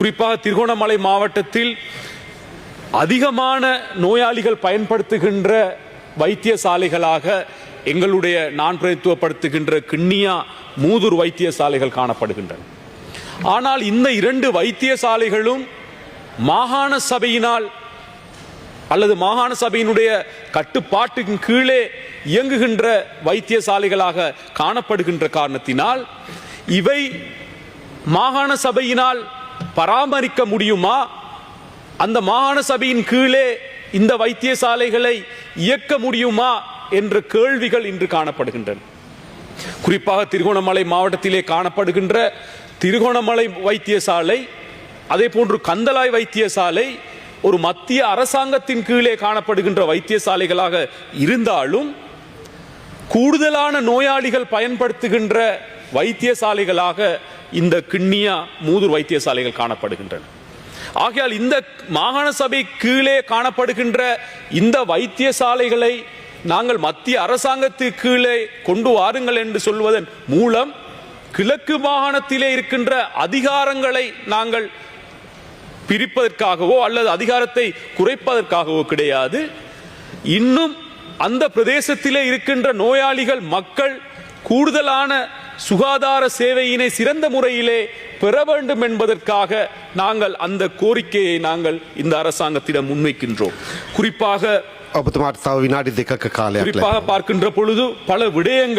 குறிப்பாக திருகோணமலை மாவட்டத்தில் அதிகமான நோயாளிகள் பயன்படுத்துகின்ற வைத்தியசாலைகளாக எங்களுடைய நான் பிரதித்துவப்படுத்துகின்ற கிண்ணியா மூதூர் வைத்தியசாலைகள் காணப்படுகின்றன. ஆனால் இந்த இரண்டு வைத்தியசாலைகளும் மாகாண சபையினால் அல்லது மாகாண சபையினுடைய கட்டுப்பாட்டின் கீழே இயங்குகின்ற வைத்தியசாலைகளாக காணப்படுகின்ற காரணத்தினால் இவை மாகாண சபையினால் பராமரிக்க முடியுமா? அந்த மாகாண சபையின் கீழே இந்த வைத்தியசாலைகளை இயக்க முடியுமா? என்ற கேள்விகள் இன்று காணப்படுகின்றன. குறிப்பாக திருகோணமலை மாவட்டத்திலே காணப்படுகின்ற திருகோணமலை வைத்தியசாலை அதே போன்று கந்தலாய் வைத்தியசாலை ஒரு மத்திய அரசாங்கத்தின் கீழே காணப்படுகின்ற வைத்தியசாலைகளாக இருந்தாலும் கூடுதலான நோயாளிகள் பயன்படுத்துகின்ற வைத்தியசாலைகளாக இந்த கிண்ணியா மூதூர் வைத்தியசாலைகள் காணப்படுகின்றன. ஆகையால் இந்த மாகாண சபை கீழே காணப்படுகின்ற இந்த வைத்தியசாலைகளை நாங்கள் மத்திய அரசாங்கத்து கீழே கொண்டு வாருங்கள் என்று சொல்வதன் மூலம் கிழக்கு மாகாணத்திலே இருக்கின்ற அதிகாரங்களை நாங்கள் பிரிப்பதற்காகவோ அல்லது அதிகாரத்தை குறைப்பதற்காகவோ கிடையாது. இன்னும் அந்த பிரதேசத்திலே இருக்கின்ற நோயாளிகள் மக்கள் கூடுதலான சுகாதார சேவையினை சிறந்த முறையிலே பெற வேண்டும் என்பதற்காக நாங்கள் அந்த கோரிக்கையை நாங்கள் இந்த அரசாங்கத்திடம் முன்வைக்கின்றோம். குறிப்பாக குறிப்பாக பார்க்கின்ற பொழுது பல விடயங்கள்